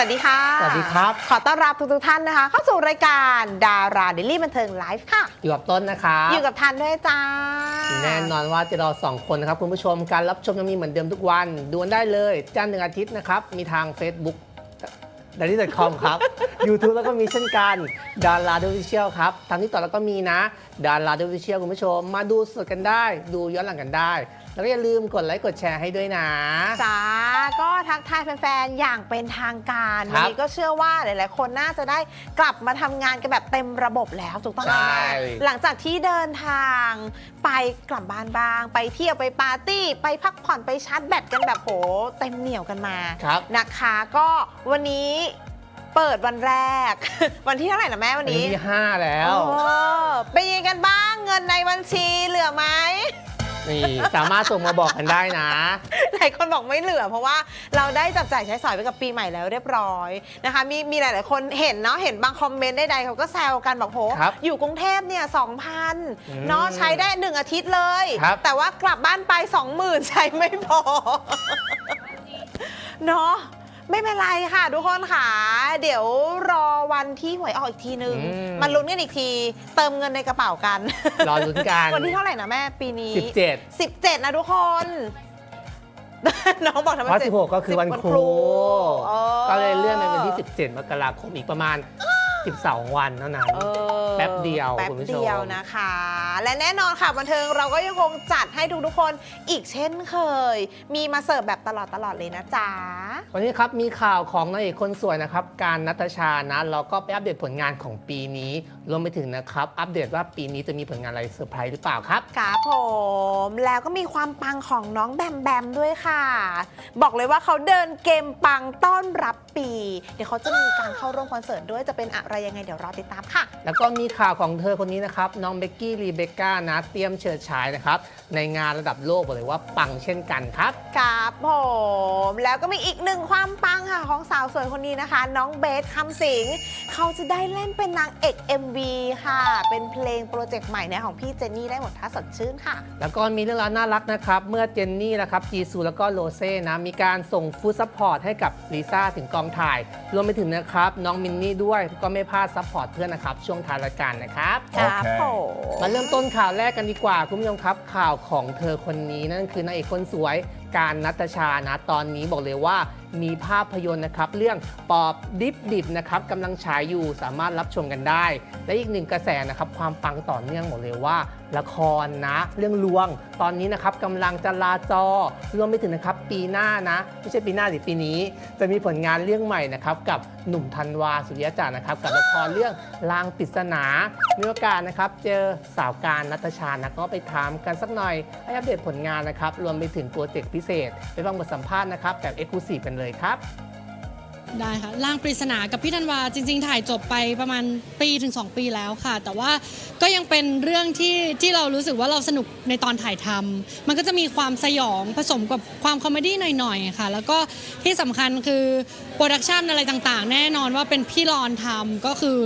วัสดีค่ะ สวัสดีครับ ขอต้อนรับทุกๆท่านนะคะ เข้าสู่รายการดาราเดลี่บันเทิงไลฟ์ค่ะ อยู่กับต้นนะครับอยู่กับทันด้วยจ้า แน่นอนว่าจะเราสองคนนะครับ คุณผู้ชมการรับชมยังมีเหมือนเดิมทุกวันดูกันได้เลย จันทร์ถึงอาทิตย์นะครับ มีทาง Facebook d a i l y c o m ครับ YouTube แล้วก็มีเช่นกันดาราดูวิเชียลครับทางที่ต่อแล้วก็มีนะ ดาราดูวิเชียลคุณผู้ชม มาดูสดกันได้ ดูย้อนหลังกันได้ แล้วก็อย่าลืมกดไลค์กดแชร์ให้ด้วยนะ จ้าก็ทักทายแฟนๆ อย่างเป็นทางการควัรันบ นี้ก็เชื่อว่าหลายๆ คนน่าจะได้กลับมาทำงานกันแบบเต็มระบบแล้วถูกต้องไหมใช่ แม่หลังจากที่เดินทางไปกลับบ้านบ้าง ไปเที่ยวไปปาร์ตี้ ไปพักผ่อนไปชาร์จแบตกันแบบโหเต็มเหนียวกันมาครับ นะคะก็วันนี้เปิดวันแรก วันที่เท่าไหร่นะแม่วัวันนนี้นี้ที่ห้าแล้ว เออเป็นยังไงกันบ้างเงินในบัญชีเหลือไหม นี่สามารถส่งมาบอกกันได้นะ หลายคนบอกไม่เหลือ เพราะว่าเราได้จับจ่ายใช้สอยไปกับปีใหม่แล้วเรียบร้อยนะคะ มีมีหลาย ๆ คนเห็นเนาะเห็นบางคอมเมนต์ใดๆเขาก็แซวกันบอกโหครับอยู่กรุงเทพเนี่ยสองพันอืมเนาะใช้ได้หนึ่งอาทิตย์เลย ครับ แต่ว่ากลับบ้านไปสองหมื่นใช้ไม่พอ เนาะ ไม่เป็นไรค่ะ ทุกคนค่ะ เดี๋ยวรอวันที่หวยออกอีกทีนึง อืมมาลุ้นกันอีกที เติมเงินในกระเป๋ากัน รอลุ้นกันวันที่เท่าไหร่นะแม่ปีนี้17 17 นะทุกคน น้องบอกทำไมเพราะจ็ด16 ก็คือวันครู เออก็เลยเลื่อนไปเป็นที่ 17 มกราคมอีกประมาณ 12 วันเท่านั้น เออแป๊บเดียวแป๊บคุณผู้ชม เดียวนะคะ และแน่นอนค่ะบันเทิงเราก็ยังคงจัดให้ทุกๆคนอีกเช่นเคย มีมาเสิร์ฟแบบตลอดตลอดๆเลยนะจ๊ะ วันนี้ครับ มีข่าวของนางเอกคนสวยนะครับ การนัทชานะเราก็ไปอัปเดตผลงานของปีนี้รวมไปถึงนะครับ อัปเดตว่าปีนี้จะมีผลงานอะไรเซอร์ไพรส์หรือเปล่าครับ ครับผมแล้วก็มีความปังของน้องแบมแบมด้วยค่ะ บอกเลยว่าเขาเดินเกมปังต้อนรับปี เดี๋ยวเขาจะมีการเข้าร่วมคอนเสิร์ตด้วยจะเป็นอะไรยังไงเดี๋ยวรอติดตามค่ะ แล้วก็มีข่าวของเธอคนนี้นะครับ น้องเบกกี้รีเบคก้านะ เตรียมเฉิดฉายนะครับ ในงานระดับโลกบอกเลยว่าปังเช่นกันครับ ครับผม แล้วก็มีอีกหนึ่งความปังค่ะของสาวสวยคนนี้นะคะ น้องเบสคำสิงเขาจะได้เล่นเป็นนางเอก MV ค่ะ เป็นเพลงโปรเจกต์ใหม่เนี่ยของพี่เจนนี่ได้หมดท่าสดชื่นค่ะ แล้วก็มีเรื่องราวน่ารักนะครับ เมื่อเจนนี่นะครับจีซูแล้วก็โรเซ่นะมีการส่งฟู้ดซัพพอร์ตให้กับลิซ่าถึงกองถ่าย รวมไปถึงนะครับน้องมินนี่ด้วยก็ไม่พลาดซัพพอร์ตเพื่อนนะครับ ช่วงท้ายรายการนะครับครับผมมาเริ่มต้นข่าวแรกกันดีกว่า คุณผู้ชมครับ ข่าวของเธอคนนี้นั่นคือนางเอกคนสวยการนัตชานะ ตอนนี้บอกเลยว่า มีภาพยนตร์นะครับ เรื่องปอบดิบดิบนะครับกำลังฉายอยู่สามารถรับชมกันได้ และอีกหนึ่งกระแสนะครับ ความปังต่อเนื่องบอกเลยว่า ละครนะ เรื่องลวง ตอนนี้นะครับกำลังจะลาจอรวมไปถึงนะครับ ปีหน้านะ ไม่ใช่ปีหน้าหรือปีนี้ จะมีผลงานเรื่องใหม่นะครับ กับหนุ่มธันวาสุริยะจ่านะครับ กับละครเรื่องลางปริศนามีโอกาสนะครับ เจอสาวการนัตชานะก็ไปถามกันสักหน่อยให้อัปเดตผลงานนะครับ รวมไปถึงโปรเจกต์พิเศษ ไปฟังบทสัมภาษณ์นะครับแบบเอ็กซ์คลูซีฟกันเลยครับ ได้ค่ะร่างปริศนากับพี่ธันวาจริง ๆ ถ่ายจบไปประมาณปีถึง 2 ปีแล้วค่ะ แต่ว่าก็ยังเป็นเรื่องที่ที่เรารู้สึกว่าเราสนุกในตอนถ่ายทำมันก็จะมีความสยองผสมกับความคอมเมดี้หน่อยๆค่ะ แล้วก็ที่สำคัญคือโปรดักชันอะไรต่างๆ แน่นอนว่าเป็นพี่รอนทำก็คือ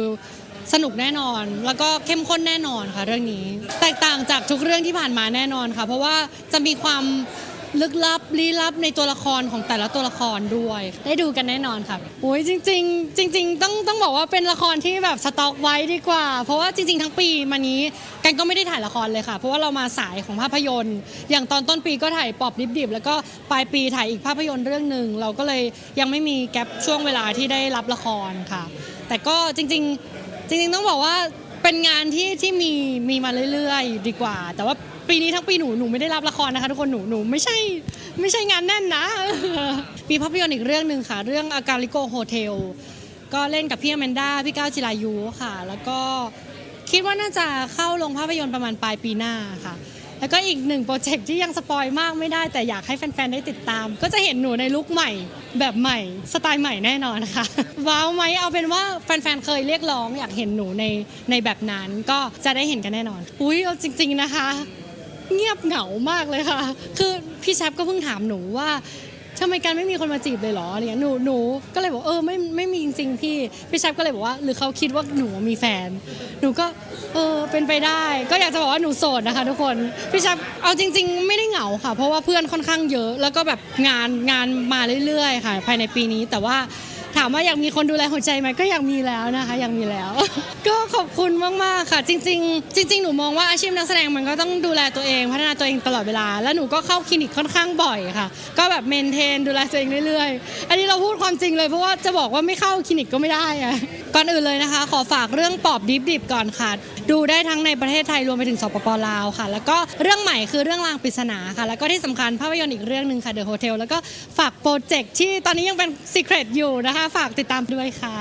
สนุกแน่นอน แล้วก็เข้มข้นแน่นอนค่ะเรื่องนี้ แตกต่างจากทุกเรื่องที่ผ่านมาแน่นอนค่ะ เพราะว่าจะมีความ ลึกลับลี้ลับในตัวละครของแต่ละตัวละครด้วย ได้ดูกันแน่นอนค่ะโอ้ยจริง ๆ จริง ๆ ต้องต้องบอกว่าเป็นละครที่แบบสต็อกไว้ดีกว่า เพราะว่าจริง ๆ ทั้งปีมานี้กันก็ไม่ได้ถ่ายละครเลยค่ะ เพราะว่าเรามาสายของภาพยนตร์ อย่างตอนต้นปีก็ถ่ายปอบดิบๆแล้วก็ปลายปีถ่ายอีกภาพยนตร์เรื่องหนึ่งเราก็เลยยังไม่มีแกลบช่วงเวลาที่ได้รับละครค่ะ แต่ก็จริง ๆ จริง ๆ ต้องบอกว่าเป็นงานที่ที่มีมีมาเรื่อย ๆ ดีกว่า แต่ว่า ปีนี้ทั้งปีหนูหนูไม่ได้รับละครนะคะทุกคนหนูหนูไม่ใช่ไม่ใช่งานแน่นนะ มีภาพยนตร์อีกเรื่องหนึ่งค่ะ เรื่องอาการิโกโฮเทลก็เล่นกับพี่อแมนด้าพี่ก้าวจิรายุค่ะ แล้วก็คิดว่าน่าจะเข้าลงภาพยนตร์ประมาณปลายปีหน้าค่ะ แล้วก็อีกหนึ่งโปรเจกต์ที่ยังสปอยมากไม่ได้ แต่อยากให้แฟนๆได้ติดตาม ก็จะเห็นหนูในลุคใหม่แบบใหม่สไตล์ใหม่แน่นอนนะคะว้าวไหมเอาเป็นว่าแฟนๆเคยเรียกร้องอยากเห็นหนูในในแบบนั้นก็จะได้เห็นกันแน่นอน อุ้ยเอาจริง ๆนะคะ เงียบเหงามากเลยค่ะ คือพี่แชปก็เพิ่งถามหนูว่าทำไมการไม่มีคนมาจีบเลยเหรออะไรเนี่ยหนูหนูก็เลยบอกเออไม่ไม่มีจริงๆพี่พี่แชปก็เลยบอกว่า หรือเขาคิดว่าหนูมีแฟน หนูก็เออเป็นไปได้ ก็อยากจะบอกว่าหนูโสดนะคะ ทุกคนพี่แชปเอาจริง ๆ ไม่ได้เหงาค่ะ เพราะว่าเพื่อนค่อนข้างเยอะ แล้วก็แบบงานงานมาเรื่อยๆ ค่ะ ภายในปีนี้แต่ว่าามามว่าอยากมีคนดูแลหัวใจไหมก็อยากมีแล้วนะคะอยากมีแล้ว ก็ขอบคุณมากๆค่ะ จริง ๆ จริง ๆ หนูมองว่าอาชีพนักแสดงมันก็ต้องดูแลตัวเองพัฒนาตัวเองตลอดเวลา แล้วหนูก็เข้าคลินิกค่อนข้างบ่อยค่ะ ก็แบบเมนเทนดูแลตัวเองเรื่อยๆ อันนี้เราพูดความจริงเลยเพราะว่าจะบอกว่าไม่เข้าคลินิกก็ไม่ได้อะก่อนอื่นเลยนะคะ ขอฝากเรื่องปอบดิบดิบๆก่อนค่ะ ดูได้ทั้งในประเทศไทยรวมไปถึงสปปลาวค่ะ แล้วก็เรื่องใหม่คือเรื่องรางปริศนาค่ะ แล้วก็ที่สำคัญภาพยนตร์อีกเรื่องหนึ่งค่ะ The Hotel แล้วก็ฝากโปรเจกต์ที่ตอนนี้ยังเป็น Secret อยู่นะคะ ฝากติดตามด้วยค่ะ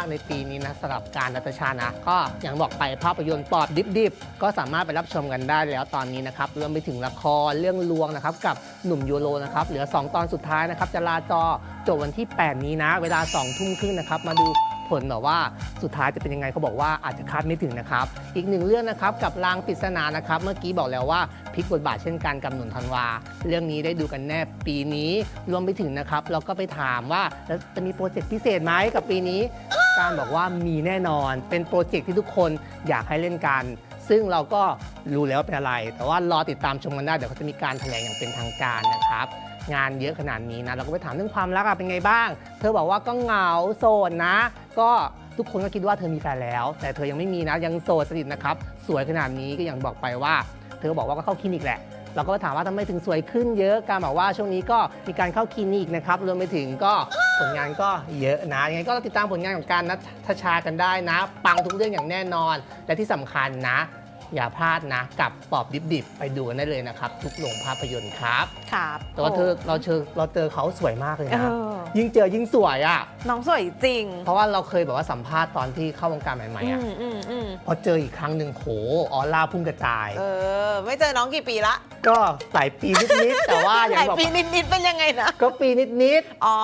มากในปีนี้นะสำหรับการนัตชานะ ก็อย่างบอกไปภาพยนตร์ปอบดิบๆ ก็สามารถไปรับชมกันได้แล้วตอนนี้นะครับรวมไปถึงละครเรื่องลวงนะครับ กับหนุ่มยูโรนะครับ เหลือ 2 ตอนสุดท้ายนะครับ จะลาจอจบวันที่ 8 นี้นะ เวลา 2 ทุ่มครึ่งนะครับ มาดู ผลแบบว่าสุดท้ายจะเป็นยังไงเขาบอกว่าอาจจะคาดไม่ถึงนะครับ อีกหนึ่งเรื่องนะครับกับลางปริศนานะครับ เมื่อกี้บอกแล้วว่าพลิกบทบาทเช่นกันกับหนุนธันวา เรื่องนี้ได้ดูกันแน่ปีนี้ รวมไปถึงนะครับเราก็ไปถามว่าแล้วจะมีโปรเจกต์พิเศษไหมกับปีนี้ การบอกว่ามีแน่นอน เป็นโปรเจกต์ที่ทุกคนอยากให้เล่นกัน ซึ่งเราก็รู้แล้วเป็นอะไร แต่ว่ารอติดตามชมกันได้เดี๋ยวเขาจะมีการแถลงอย่างเป็นทางการนะครับ งานเยอะขนาดนี้นะ เราก็ไปถามเรื่องความรักอะเป็นไงบ้าง เธอบอกว่าก็เหงาโสดนะ ก็ทุกคนก็คิดว่าเธอมีแฟนแล้ว แต่เธอยังไม่มีนะยังโสดสนิทนะครับสวยขนาดนี้ก็อย่างบอกไปว่า เธอบอกว่าก็เข้าคลินิกแหละเราก็ไปถามว่าทำไมถึงสวยขึ้นเยอะ การบอกว่าช่วงนี้ก็มีการเข้าคลินิกนะครับ รวมไปถึงก็ผลงานก็เยอะนะ ยังไงก็ติดตามผลงานของการนัทชากันได้นะ ปังทุกเรื่องอย่างแน่นอน และที่สำคัญนะ อย่าพลาดนะ กับปอบดิบๆ ไปดูกันได้เลยนะครับ ทุกโรงภาพยนตร์ครับ ครับแต่ว่าเธอเราเจอเราเจอเขาสวยมากเลยเอนะ อยิ่งเจอยิ่งสวยอะ น้องสวยจริงเพราะว่าเราเคยแบบว่าสัมภาษณ์ตอนที่เข้าวงการใหม่ๆอือะมอืมอืมพอเจออีกครั้งหนึ่งโหออร่าพุ่งกระจาย เออ ไม่เจอน้องกี่ปีละก็หลายปีนิดๆแต่ว่าอย่าหลางยบอกปีนิด ๆ เป็นยังไงนะ ก็ปีนิดอ๋อ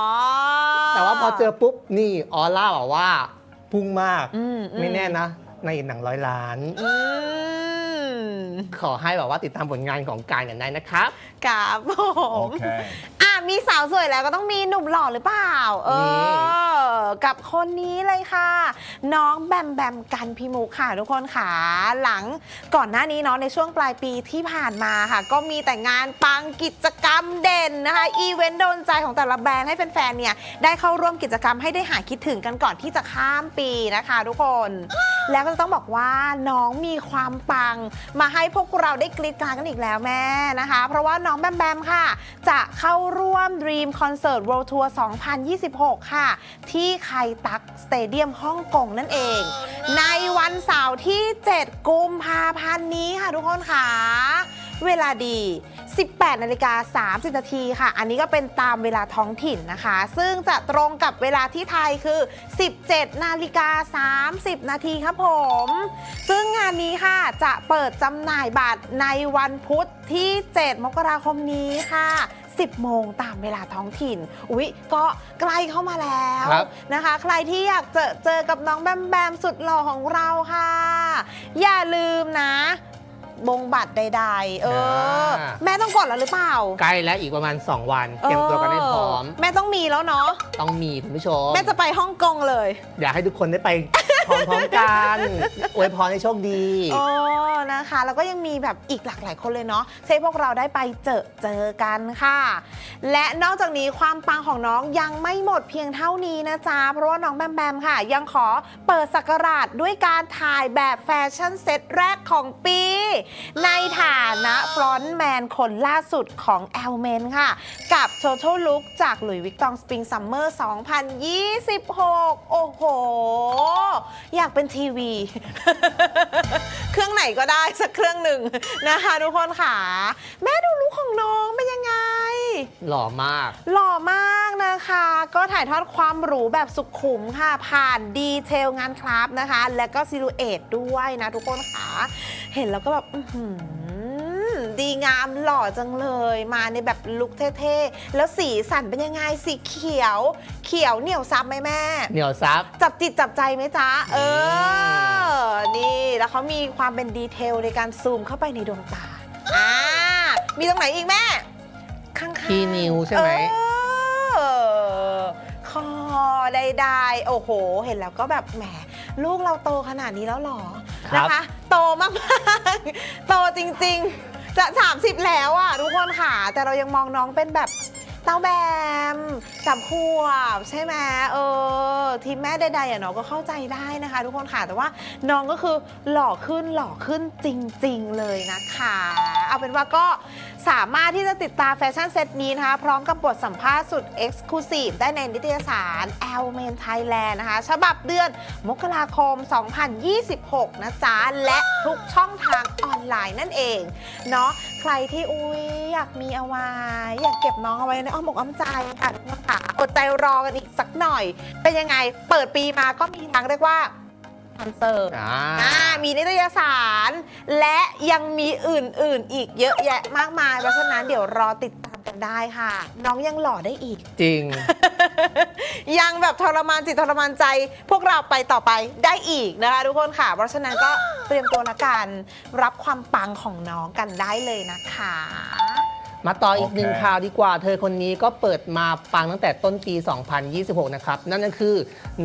ๆแต่ว่าพอเจอปุ๊บนี่ออร่าบอกว่าพุ่งมาก อืมอืไม่แน่นะ ในหนังร้อยล้าน อืม ขอให้แบบว่าติดตามผลงานของการกันได้นะครับครับผม Okay. อะมีสาวสวยแล้วก็ต้องมีหนุ่มหล่อหรือเปล่า เอนี่อกับคนนี้เลยค่ะ น้องแบมแบมกันพิมุกค่ะทุกคนค่ะ หลังก่อนหน้านี้เนาะในช่วงปลายปีที่ผ่านมาค่ะ ก็มีแต่งานปังกิจกรรมเด่นนะคะ อีเวนต์โดนใจของแต่ละแบรนด์ให้แฟนๆเนี่ยได้เข้าร่วมกิจกรรมให้ได้หายคิดถึงกันก่อนที่จะข้ามปีนะคะ ทุกคน แล้วก็จะต้องบอกว่าน้องมีความปังมาให้พวกเราได้กรีดกรารกันอีกแล้วแม่นะคะ เพราะว่าน้องแบมแบมค่ะ จะเข้าร่วม Dream Concert World Tour 2026 ค่ะ ที่ไคตักสเตเดียมฮ่องกงนั่นเอง ในวันเสาร์ที่ 7 กุมภาพันธ์นี้ค่ะทุกคนค่ะ เวลาดี 18นาฬิกา30นาทีค่ะ อันนี้ก็เป็นตามเวลาท้องถิ่นนะคะ ซึ่งจะตรงกับเวลาที่ไทยคือ 17นาฬิกา30นาทีครับผม ซึ่งงานนี้ค่ะจะเปิดจำหน่ายบัตรในวันพุธที่ 7 มกราคมนี้ค่ะ10 โมงตามเวลาท้องถิ่น อุ๊ย ก็ใกล้เข้ามาแล้วครับนะคะ ใครที่อยากเจอเจอกับน้องแบมแบมสุดหล่อของเราค่ะ อย่าลืมนะ บงบัตรใดๆ เออ อ่า แม่ต้องกดแล้วหรือเปล่าใกล้แล้วอีกประมาณ 2 วัน เตรียมตัวกันให้พร้อม เแม่ต้องมีแล้วเนาะต้องมีคุณผู้ชม แม่จะไปฮ่องกงเลยอยากให้ทุกคนได้ไปพร้อมๆกันอวยพรให้โชคดี โอ้นะคะ แล้วก็ยังมีแบบอีกหลากหลายคนเลยเนาะที่ให้พวกเราได้ไปเจอเจอกันค่ะ และนอกจากนี้ความปังของน้องยังไม่หมดเพียงเท่านี้นะจ๊ะเพราะว่าน้องแบมแบมค่ะ ยังขอเปิดสักราชด้วยการถ่ายแบบแฟชั่นเซตแรกของปีในฐานะฟรอนต์แมนคนล่าสุดของ e l m e n ค่ะ กับ Total Look จากหลุยวิกตองสปริงซัมเมอร์2026 โอ้โห อยากเป็นทีวี เครื่องไหนก็ได้สักเครื่องหนึ่งนะคะทุกคนค่ะ แม่ดูลุคของน้องเป็นยังไง หล่อมาก หล่อมากนะคะ ก็ถ่ายทอดความหรูแบบสุขุมค่ะ ผ่านดีเทลงานคราฟต์นะคะ แล้วก็ซิลูเอตด้วยนะทุกคนค่ะ เห็นแล้วก็แบบอื้อหือดีงามหล่อจังเลย มาในแบบลุคเท่ๆ แล้วสีสันเป็นยังไงสีเขียว เขียวเหนียวซับไหมแม่ เหนียวซับ จับจิตจับใจไหมจ๊ะ เออ นี่แล้วเขามีความเป็นดีเทลในการซูมเข้าไปในดวงตา อ่า มีตรงไหนอีกแม่ ข้างๆที่นิ้วใช่ไหมเออคอใดๆโอ้โห เห็นแล้วก็แบบแหมลูกเราโตขนาดนี้แล้วเหรอครับนะคะโตมากๆ โตจริงๆ จะ 30 แล้วอะทุกคนค่ะ แต่เรายังมองน้องเป็นแบบเต้าแบมสามขวบใช่ไหมเออ ทีมแม่ใดๆอะน้องก็เข้าใจได้นะคะ ทุกคนค่ะแต่ว่าน้องก็คือหล่อขึ้นหล่อขึ้นจริง ๆ เลยนะคะ เอาเป็นว่าก็ สามารถที่จะติดตามแฟชั่นเซตนี้นะคะ พร้อมกับบทสัมภาษณ์สุด Exclusive ได้ในนิตยสาร e l m e n Thailand นะคะ ฉบับเดือนมกราคม 2026 นะจ๊ะ และทุกช่องทางออนไลน์นั่นเอง เนาะใครที่อุ้ยอยากมีเอาไว้ อยากเก็บน้องเอาไว้ในอ้อมอกอ้อมใจค่ะทุกคนค่ะอดใจรอกันอีกสักหน่อย เป็นยังไงเปิดปีมาก็มีทั้งเรียกว่า คอนเสิร์ตอ่า อ่ามีนิตยสาร และยังมีอื่นๆ อีกเยอะแยะมากมาย เพราะฉะนั้นเดี๋ยวรอติดตามกันได้ค่ะ น้องยังหล่อได้อีก จริง ยังแบบทรมานจิตทรมานใจ พวกเราไปต่อไปได้อีกนะคะทุกคนค่ะ เพราะฉะนั้นก็เตรียมตัวละกันรับความปังของน้องกันได้เลยนะคะ มาต่ออีกโอเคหนึ่งข่าวดีกว่า เธอคนนี้ก็เปิดมาปังตั้งแต่ต้นปี 2026 นะครับ นั่นก็คือ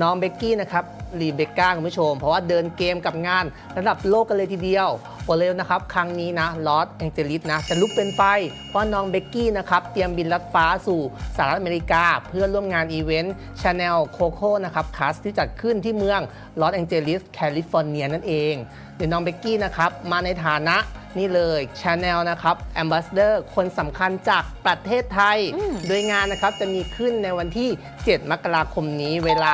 น้องเบกกี้นะครับรีเบคก้าคุณผู้ชม เพราะว่าเดินเกมกับงานระดับโลกกันเลยทีเดียวบอกเลยนะครับ ครั้งนี้นะลอสแองเจลิสนะ จะลุกเป็นไฟ เพราะน้องเบกกี้นะครับ เตรียมบินลัดฟ้าสู่สหรัฐอเมริกา เพื่อร่วมงานอีเวนต์ชาแนลโคโค่นะครับคัสที่จัดขึ้นที่เมืองลอสแองเจลิสแคลิฟอร์เนียนั่นเองเดี๋ยวน้องเบกกี้นะครับมาในฐานะ นี่เลย Channel นะครับ Ambassador คนสำคัญจากประเทศไทยอืมโดยงานนะครับจะมีขึ้นในวันที่ 7 มกราคมนี้เวลา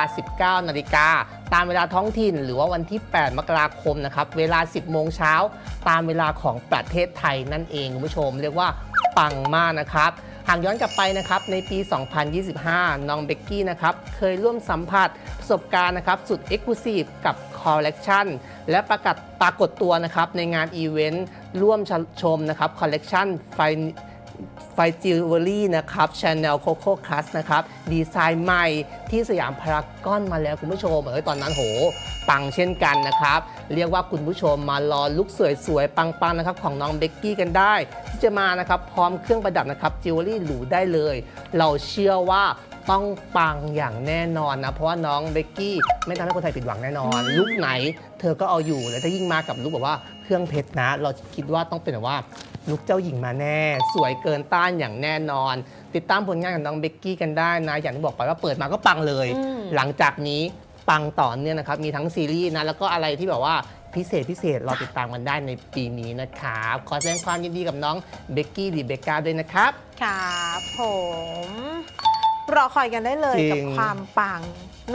19 นาฬิกา ตามเวลาท้องถิ่น หรือว่าวันที่ 8 มกราคมนะครับ เวลา 10 โมงเช้า ตามเวลาของประเทศไทยนั่นเองคุณผู้ชม เรียกว่าปังมากนะครับหากย้อนกลับไปนะครับในปี 2025 น้องเบกกี้นะครับเคยร่วมสัมผัสประสบการณ์นะครับสุด e x c l u s i v e กับ Collection และประกาศปรากฏตัวนะครับในงานอีเวนต์ร่วมชมนะครับคอลเลกชันไฟไฟจิวเวลรี่นะครับ Chanel Coco Class นะครับ ดีไซน์ใหม่ที่สยามพารากอนมาแล้วคุณผู้ชมเอ้ยตอนนั้นโห ปังเช่นกันนะครับ เรียกว่าคุณผู้ชมมารอลุคสวยๆ ปังๆ นะครับ ของน้องเบกกี้กันได้ ที่จะมานะครับ พร้อมเครื่องประดับนะครับจิวเวลรี่หรูได้เลย เราเชื่อว่า ต้องปังอย่างแน่นอนนะ เพราะว่าน้องเบกกี้ไม่ทำให้คนไทยผิดหวังแน่นอน ลุคไหน เธอก็เอาอยู่แล้วถ้ายิ่งมากับลุคแบบว่าเครื่องเพชรนะ เราคิดว่าต้องเป็นแบบว่าลุกเจ้าหญิงมาแน่ สวยเกินต้านอย่างแน่นอน ติดตามผลงานของน้องเบกกี้กันได้นะ อย่างที่บอกไปว่าเปิดมาก็ปังเลยอืมหลังจากนี้ปังต่อเนื่องนะครับมีทั้งซีรีส์นะแล้วก็อะไรที่แบบว่าพิเศษพิเศษเราติดตามกันได้ในปีนี้นะครับขอแสดงความยินดีกับน้องเบกกี้รีเบคก้าด้วยนะครับ ครับผม รอคอยกันได้เลยจริง กับความปัง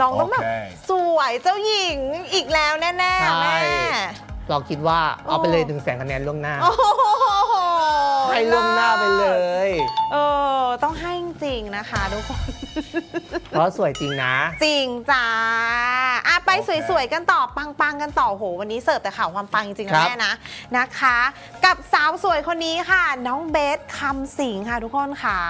น้องต้องแบบโอเค สวยเจ้าหญิงอีกแล้วแน่ๆแม่ใช่เราคิดว่าเอาไปเลยถึงแสนคะแนนล่วงหน้า โอ้โหให้ล่วงหน้าไปเลย เออ ต้องให้จ ริงๆนะคะทุกคน เพราะสวยจริงนะ จริงจ้าอะไปโอเคสวยๆกันต่อปังๆกันต่อโห วันนี้เสิร์ฟแต่ข่าวความปังจริงๆครันะบแม่นะนะคะ กับสาวสวยคนนี้ค่ะ น้องเบสคำสิงค่ะทุกคนค่ะ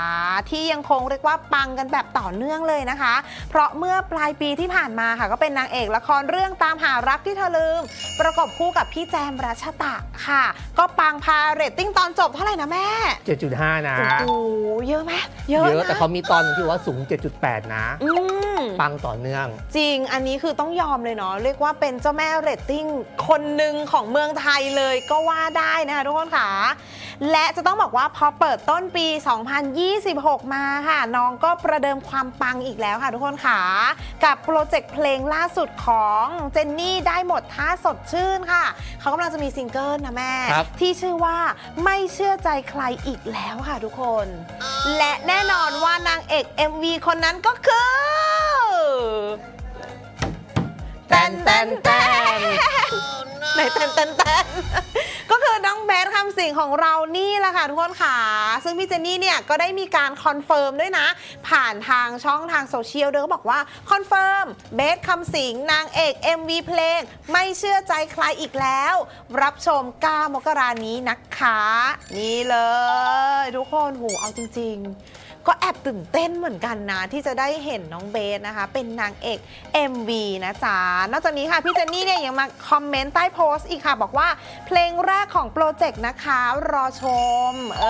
ที่ยังคงเรียกว่าปังกันแบบต่อเนื่องเลยนะคะ เพราะเมื่อปลายปีที่ผ่านมาค่ะ ก็เป็นนางเอกละครเรื่องตามหารักที่เธอลืม ประกบคู่กับพี่แจมรัชตะค่ะ ก็ปังพาเรตติ้งตอนจบเท่าไหร่นะแม่7.5 นะ โอ้โหเยอะไหมเยอะเยอะนะแต่เขามีตอนหนึงที่ว่าสูง 7.8 นะ อืมปังต่อเนื่อง จริงอันนี้คือต้องยอมเลยเนาะเรียกว่าเป็นเจ้าแม่เรตติ้งคนหนึ่งของเมืองไทยเลยก็ว่าได้นะคะทุกคนค่ะ และจะต้องบอกว่าพอเปิดต้นปี 2026 มาค่ะ น้องก็ประเดิมความปังอีกแล้วค่ะทุกคนค่ะ กับโปรเจกต์เพลงล่าสุดของเจนนี่ได้หมดท่าสดชื่นค่ะ เขากำลังจะมีซิงเกิลนะแม่ ครับ ที่ชื่อว่าไม่เชื่อใจใครอีกแล้วค่ะทุกคน และแน่นอนว่านางเอก MV คนนั้นก็คือแตนแตนแตนไหนแตนแตนแตนก็คือน้องเบสคำสิงของเรานี่แหละค่ะทุกคนค่ะ ซึ่งพี่เจนนี่เนี่ยก็ได้มีการคอนเฟิร์มด้วยนะ ผ่านทางช่องทางโซเชียลด้วยก็บอกว่าคอนเฟิร์มเบสคำสิงนางเอก MV เพลง ไม่เชื่อใจใครอีกแล้ว รับชม 9 มกรานี้นะคะ นี่เลย ทุกคนโหเอาจริง ๆ ก็แอบตื่นเต้นเหมือนกันนะ ที่จะได้เห็นน้องเบสนะคะ เป็นนางเอก MV นะจ๊ะ นอกจากนี้ค่ะ พี่เจนนี่เนี่ยยังมาคอมเมนต์ใต้โพสต์อีกค่ะ บอกว่าเพลงแรกของโปรเจกต์นะคะ รอชม เอ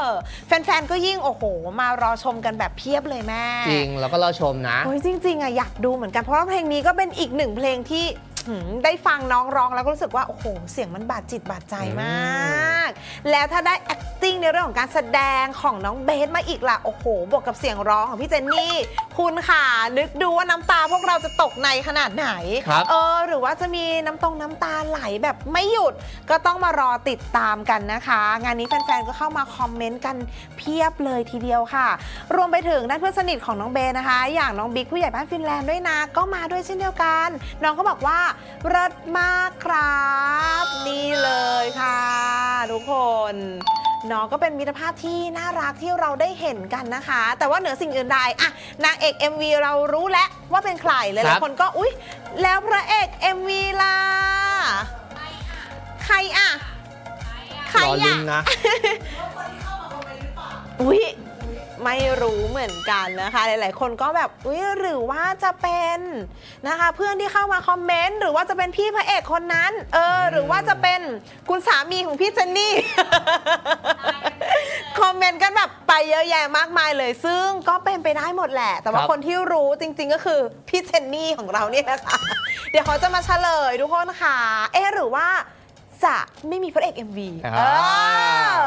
อ แฟนๆ ก็ยิ่งโอ้โห มารอชมกันแบบเพียบเลยแม่จริงแล้วก็เราชมนะ โอ้ยจริงๆอะอยากดูเหมือนกันเพราะว่าเพลงนี้ก็เป็นอีกหนึ่งเพลงที่ หืมได้ฟังน้องร้องแล้วก็รู้สึกว่า โอ้โห เสียงมันบาดจิตบาดใจมาก แล้วถ้าได้ acting ในเรื่องของการแสดงของน้องเบสมาอีกล่ะ โอ้โห บวกกับเสียงร้องของพี่เจนนี่ คุณค่ะ นึกดูว่าน้ำตาพวกเราจะตกในขนาดไหน ครับเออ หรือว่าจะมีน้ำตรงน้ำตาไหลแบบไม่หยุด ก็ต้องมารอติดตามกันนะคะ งานนี้แฟนๆ ก็เข้ามาคอมเมนต์กันเพียบเลยทีเดียวค่ะ รวมไปถึงด้านเพื่อนสนิทของน้องเบสนะคะ อย่างน้องบิ๊กผู้ใหญ่บ้านฟินแลนด์ด้วยนะ ก็มาด้วยเช่นเดียวกัน น้องก็บอกว่าเลิศมากครับ นี่เลยค่ะ ทุกคนน้องก็เป็นมิตรภาพที่น่ารักที่เราได้เห็นกันนะคะ แต่ว่าเหนือสิ่งอื่นใดอะนางเอก MV เรารู้แล้วว่าเป็นใครหครัลายบๆคนก็อุ๊ย แล้วพระเอก MV ล่ะใครอะใครรอลุ้อะนนะอุ๊ย ไม่รู้เหมือนกันนะคะ หลาย ๆ คนก็แบบอุ๊ยหรือว่าจะเป็นนะคะ เพื่อนที่เข้ามาคอมเมนต์หรือว่าจะเป็นพี่พระเอกคนนั้นเออหรือว่าจะเป็นคุณสามีของพี่เจนนี่ คอมเมนต์กันแบบไปเยอะแยะมากมายเลย ซึ่งก็เป็นไปได้หมดแหละ แต่ว่าครับ คนที่รู้จริง ๆ ก็คือพี่เจนนี่ของเราเนี่ยนะคะ เดี๋ยวเขาจะมาเฉลยทุกคนค่ะ เอ๊ะหรือว่า จะไม่มีพระเอก MV อ่าเออ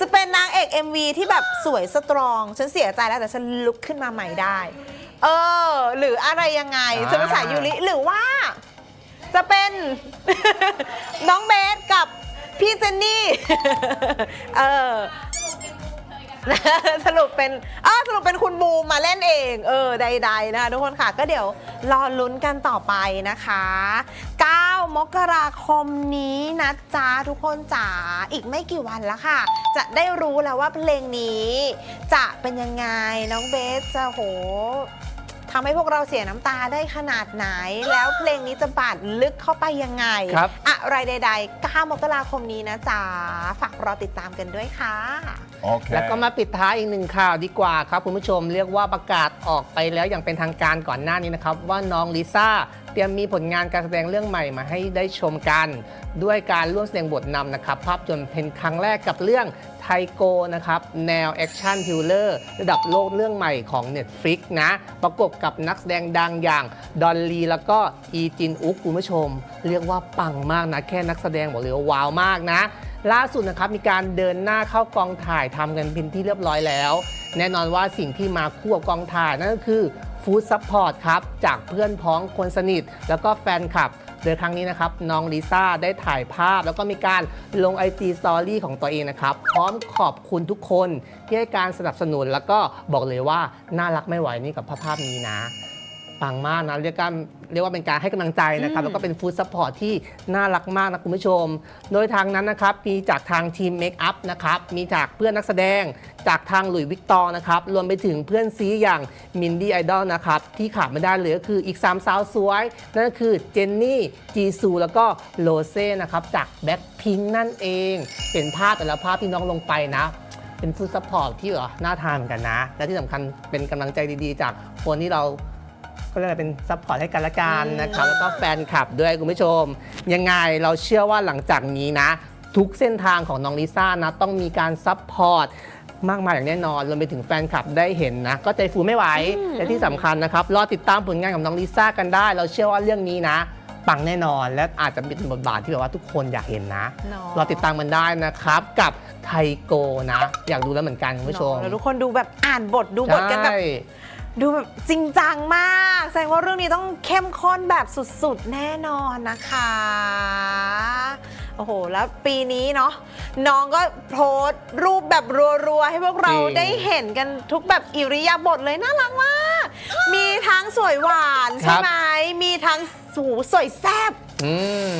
จะเป็นนางเอก MV ที่แบบสวยสตรอง ฉันเสียใจแล้วแต่ฉันลุกขึ้นมาใหม่ได้ เออ หรืออะไรยังไงอ่าจะเป็นสายยูริหรือว่า จะเป็น น้องเบสกับพี่เจนนี่ เออสรุปเป็นเออสรุปเป็นคุณบูมมาเล่นเอง เออ ใด ๆ นะคะทุกคนค่ะ ก็เดี๋ยวรอลุ้นกันต่อไปนะคะ 9 มกราคมนี้นะจ๊ะทุกคนจ๋าอีกไม่กี่วันแล้วค่ะ จะได้รู้แล้วว่าเพลงนี้ จะเป็นยังไงน้องเบสจะโหทำให้พวกเราเสียน้ำตาได้ขนาดไหน แล้วเพลงนี้จะบาดลึกเข้าไปยังไง ครับ อะไรใดๆ 9 มกราคมนี้นะจ๊ะฝากรอติดตามกันด้วยค่ะ Okay. แล้วก็มาปิดท้ายอีกหนึ่งข่าวดีกว่าครับคุณผู้ชมเรียกว่าประกาศออกไปแล้วอย่างเป็นทางการก่อนหน้านี้นะครับ ว่าน้องลิซ่าเตรียมมีผลงานการแสดงเรื่องใหม่มาให้ได้ชมกัน ด้วยการร่วมแสดงบทนำนะครับภาพยนตร์เป็นครั้งแรกกับเรื่องไทโกนะครับแนวแอคชั่นทิลเลอร์ระดับโลกเรื่องใหม่ของ Netflix นะ ประกบกับนักแสดงดังอย่างดอลลีแล้วก็อีจินอุกคุณผู้ชม เรียกว่าปังมากนะ แค่นักแสดงบอกเลยว่าว้าวมากนะ ล่าสุดนะครับมีการเดินหน้าเข้ากองถ่ายทำกันเป็นที่เรียบร้อยแล้ว แน่นอนว่าสิ่งที่มาคู่กับกองถ่ายนั่นก็คือ ฟู้ดซัพพอร์ตครับ จากเพื่อนพ้องคนสนิท แล้วก็แฟนคลับ โดยครั้งนี้นะครับ น้องลิซ่าได้ถ่ายภาพ แล้วก็มีการลง IG Story ของตัวเองนะครับ พร้อมขอบคุณทุกคน ที่ให้การสนับสนุนแล้วก็บอกเลยว่าน่ารักไม่ไหวนี่กับภาพนี้นะ ปังมากนะเรียกกันเรียกว่าเป็นการให้กำลังใจนะครับอืมแล้วก็เป็นฟู้ดซัพพอร์ตที่น่ารักมากนะคุณผู้ชม โดยทางนั้นนะครับ มีจากทางทีมเมคอัพนะครับ มีจากเพื่อนนักแสดง จากทางหลุยส์วิกตอร์นะครับ รวมไปถึงเพื่อนซีอย่างมินดี้ไอดอลนะครับ ที่ขาดไม่ได้เลยก็คืออีก 3 สาวสวย นั่นก็คือเจนนี่จีซูแล้วก็โรเซ่นะครับจากแบ็คพิงนั่นเอง เป็นภาพแต่ละภาพที่น้องลงไปนะเป็นฟู้ดซัพพอร์ตที่เหรอน่าทานเหมือนกันนะ และที่สำคัญเป็นกำลังใจดีๆ จากคนที่เรา ก็เลยกว่าเป็นซัพพอร์ตให้กันละกันนะครับแล้วก็แฟนคลับด้วยคุณผู้ชม ยังไงเราเชื่อว่าหลังจากนี้นะ ทุกเส้นทางของน้องลิซ่านะต้องมีการซัพพอร์ตมากมายอย่างแน่นอนรวมไปถึงแฟนคลับได้เห็นนะ ก็ใจฟูไม่ไหวอืมและที่สำคัญนะครับรอติดตามผลงานของน้องลิซ่ากันได้ เราเชื่อว่าเรื่องนี้นะ ปังแน่นอน และอาจจะเป็นบทบาทที่แบบว่าทุกคนอยากเห็นนะ เนาะรอติดตามมันได้นะครับกับไทโกนะ อยากดูแล้วเหมือนกันคุณผู้ชม เนอะแล้วทุกคนดูแบบอ่านบทดูบทกันแบบ ใช่ ดูแบบจริงจังมาก แสดงว่าเรื่องนี้ต้องเข้มข้นแบบสุดๆ แน่นอนนะคะ โอ้โห แล้วปีนี้เนาะน้องก็โพสต์รูปแบบรัวๆ ให้พวกเราจริง ได้เห็นกันทุกแบบอิริยาบถเลยน่ารักมาก มีทั้งสวยหวาน ใช่ไหม มีทั้งสูสวยแซ่บ อืม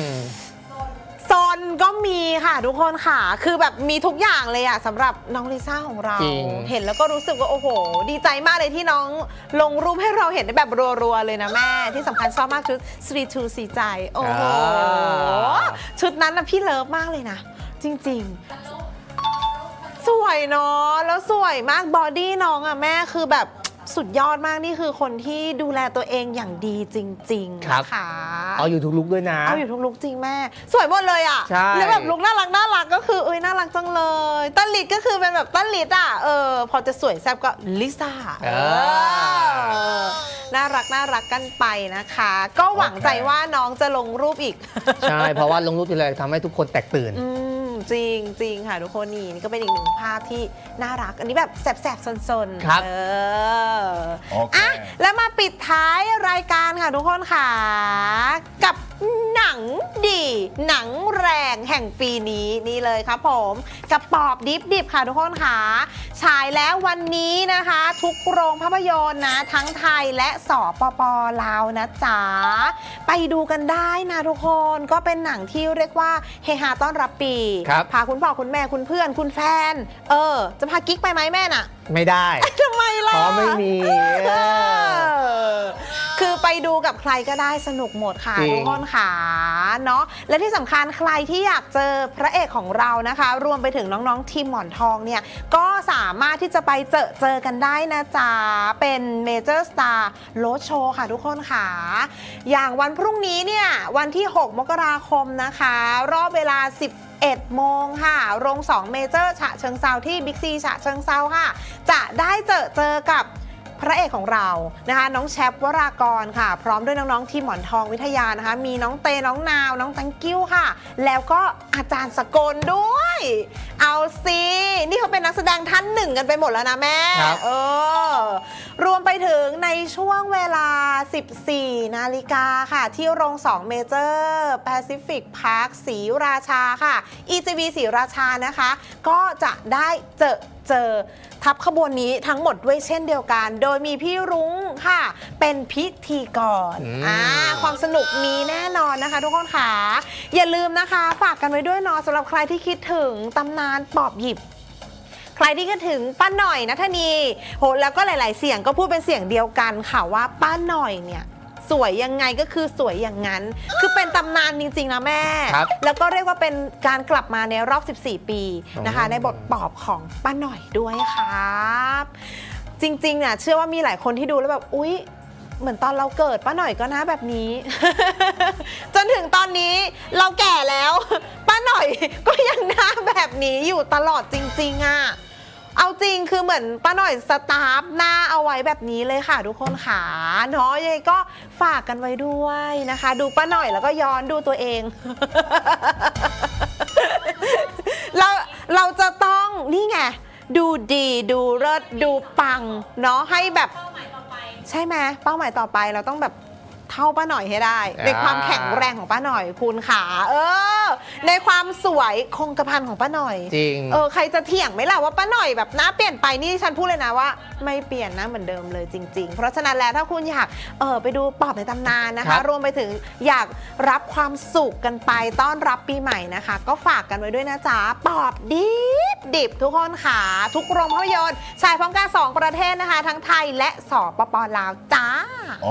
ทุกคนค่ะ คือแบบมีทุกอย่างเลยอะสำหรับน้องลิซ่าของเรา จริง เห็นแล้วก็รู้สึกว่าโอ้โห ดีใจมากเลยที่น้องลงรูปให้เราเห็นได้แบบรัวๆเลยนะแม่ ที่สำคัญชอบมากชุดสตรีทูสีใจ โอ้โห ชุดนั้นนะพี่เลิฟมากเลยนะ จริงๆ สวยเนาะแล้วสวยมากบอดี้น้องอะแม่คือแบบ สุดยอดมากนี่คือคนที่ดูแลตัวเองอย่างดีจริงๆครับ นะคะเอาอยู่ทุกลุกด้วยนะ เอาอยู่ทุกลุกจริงแม่ สวยหมดเลยอะใช่ แล้วแบบลุกน่ารักน่ารักก็คือเอ้ยน่ารักจังเลยต้นลิดก็คือเป็นแบบต้นลิดอะเออพอจะสวยแซ่บก็ลิซ่าเออเออน่ารักน่ารักกันไปนะคะ ก็หวังใจว่าน้องจะลงรูปอีก ใช่ เพราะว่าลงรูปทีไรทำให้ทุกคนแตกตื่น อืม จริงจริงค่ะทุกคนนี่นี่ก็เป็นอีกหนึ่งภาพที่น่ารัก อันนี้แบบแสบๆซนๆครับ เออโอเค อะแล้วมาปิดท้ายรายการค่ะทุกคนค่ะ กับ หนังดี หนังแรงแห่งปีนี้นี่เลยครับผมกับปอบดิบดิบค่ะทุกคนค่ะฉายแล้ววันนี้นะคะ ทุกโรงภาพยนตร์นะ ทั้งไทยและสปปลาวนะจ๊ะไปดูกันได้นะทุกคนก็เป็นหนังที่เรียกว่าเฮฮาต้อนรับปีครับพาคุณพ่อคุณแม่คุณเพื่อนคุณแฟน เออ จะพากิ๊กไปไหมแม่น่ะ ไม่ได้ ทำไมล่ะ เพราะไม่มีเออคือไปดูกับใครก็ได้สนุกหมดค่ะจริง ทุกคนค่ะเนาะและที่สำคัญใครที่อยากเจอพระเอกของเรานะคะ รวมไปถึงน้องๆทีมหมอนทองเนี่ย ก็สามารถที่จะไปเจอเจอกันได้นะจ๊ะ เป็นเมเจอร์สตาร์โ d โชว์ค่ะทุกคนค่ะ อย่างวันพรุ่งนี้เนี่ย วันที่ 6 มกราคมนะคะ รอบเวลา 11 โมงค่ะ โรง 2 เมเจอร์ฉะเชิงเซาที่บิ๊กซีฉะเชิงเซาค่ะ จะได้เจอเจอกับ พระเอกของเรานะคะ น้องแชปวรากรค่ะ พร้อมด้วยน้องๆทีมหมอนทองวิทยานะคะ มีน้องเตน้องนาว น้องตังกิ้วค่ะ แล้วก็อาจารย์สกลด้วย เอาสินี่เขาเป็นนักแสดงท่านหนึ่งกันไปหมดแล้วนะแม่ครับเออรวมไปถึงในช่วงเวลา 14 นาฬิกาค่ะ ที่โรง2เมเจอร์แปซิฟิกพาร์คศรีราชาค่ะ EGV ศรีราชานะคะ ก็จะได้เจอ เจอทัพขบวนนี้ทั้งหมดด้วยเช่นเดียวกัน โดยมีพี่รุ้งค่ะ เป็นพิธีกรอืมอ่าความสนุกมีแน่นอนนะคะทุกคนค่ะอย่าลืมนะคะ ฝากกันไว้ด้วยเนาะสำหรับใครที่คิดถึงตำนานปอบหยิบใครที่คิดถึงป้าหน่อยนัทนีโหแล้วก็หลาย ๆ เสียงก็พูดเป็นเสียงเดียวกันค่ะว่าป้าหน่อยเนี่ย สวยยังไงก็คือสวยอย่างนั้น คือเป็นตำนานจริงๆนะแม่ ครับแล้วก็เรียกว่าเป็นการกลับมาในรอบ 14 ปีนะคะอ๋อในบทปอบของป้าหน่อยด้วยครับ จริงๆเนี่ยเชื่อว่ามีหลายคนที่ดูแล้วแบบ อุ๊ย เหมือนตอนเราเกิดป้าหน่อยก็หน้าแบบนี้ จนถึงตอนนี้เราแก่แล้ว ป้าหน่อยก็ยังหน้าแบบนี้อยู่ตลอดจริง ๆอะ เอาจริงคือเหมือนป้าหน่อยสตาร์ฟหน้าเอาไว้แบบนี้เลยค่ะ ทุกคนค่ะเนาะยังไงก็ฝากกันไว้ด้วยนะคะ ดูป้าหน่อยแล้วก็ย้อนดูตัวเอง เราเราจะต้องนี่ไงดูดีดูเลิศดูปัง เนาะให้แบบ ใช่ไหมเป้าหมายต่อไปเราต้องแบบเท่าป้าหน่อยให้ได้อ่าในความแข็งแรงของป้าหน่อยคุณขาเออ ในความสวยคงกระพันของป้าหน่อยจริงเออใครจะเถียงไหมล่ะว่าป้าหน่อยแบบหน้าเปลี่ยนไปนี่ฉันพูดเลยนะว่า ไม่เปลี่ยนนะเหมือนเดิมเลยจริง ๆ เพราะฉะนั้นแล้วถ้าคุณอยากเออไปดูปอบในตำนานนะครัคะบรวมไปถึงอยากรับความสุขกันไปต้อนรับปีใหม่นะคะ ก็ฝากกันไว้ด้วยนะจ๊ะปอบดิบดิบทุกคนค่ะทุกโรงภาพยนตร์ฉายพร้อมกันสองประเทศนะคะ ทั้งไทยและสปปลาวจ้า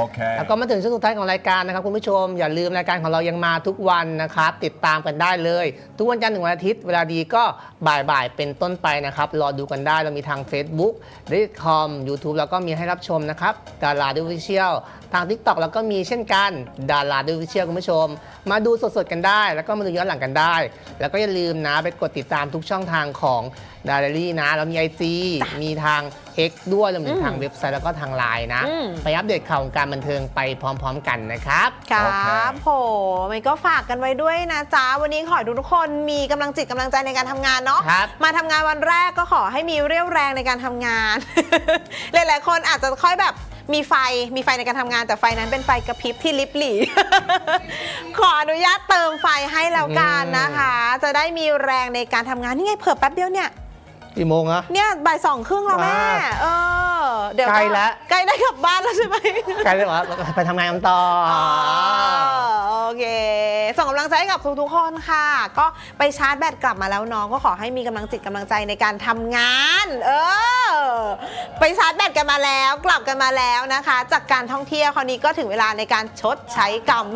Okay. แล้วก็มาถึงช่วงสุดท้ายของรายการนะครับคุณผู้ชมอย่าลืมรายการของเรายังมาทุกวันนะครับ ติดตามกันได้เลย ทุกวันจันทร์ถึงวันอาทิตย์เวลาดีก็บ่ายๆเป็นต้นไปนะครับรอดูกันได้เรามีทาง Facebook r e d c o m YouTube แล้วก็มีให้รับชมนะครับดาราดูวิเชียลทาง TikTok แล้วก็มีเช่นกันดาราดูวิเชียลคุณผู้ชม มาดูสดๆกันได้ แล้วก็มาดูย้อนหลังกันได้ แล้วก็อย่าลืมนะไปกดติดตามทุกช่องทางของดารารี่นะเรามี IG มีทาง X ด้วยรวมถึงทางเว็บไซต์แล้วก็ทางไลน์นะ อืม ไปอัปเดตข่าวของการบันเทิงไปพร้อม ๆ กันนะครับ ครับผมมันก็ฝากกันไว้ด้วยนะจ๊ะ วันนี้ขอให้ทุกคนมีกำลังจิตกำลังใจในการทำงานเนาะ ครับ มาทำงานวันแรกก็ขอให้มีเรี่ยวแรงในการทำงาน หลายๆคนอาจจะค่อยแบบมีไฟ มีไฟในการทำงานแต่ไฟนั้นเป็นไฟกระพริบที่ลิบหลี ขออนุญาตเติมไฟให้แล้วกันนะคะ จะได้มีแรงในการทำงานนี่ไงเผื่อแป๊บเดียวเนี่ย กี่โมงอะ เนี่ยบ่ายสองครึ่งแล้วแม่ อ่าเออ เดี๋ยวใกล้แล้ว ใกล้ได้กลับบ้านแล้วใช่ไหมใกล้เลยเหรอไปทำงานกันต่อออ๋อโอ เค ส่งกำลังใจให้กับทุกๆคนค่ะ ก็ไปชาร์จแบตกลับมาแล้วน้องก็ขอให้มีกำลังจิตกำลังใจในการทำงาน เออ ไปชาร์จแบตกันมาแล้วกลับกันมาแล้วนะคะ จากการท่องเที่ยวคราวนี้ก็ถึงเวลาในการชดใช้กรรม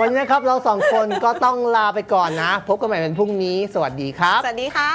วันนี้นะครับเราสองคนก็ต้องลาไปก่อนนะ พบกันใหม่เป็นพรุ่งนี้ สวัสดีครับ สวัสดีค่ะ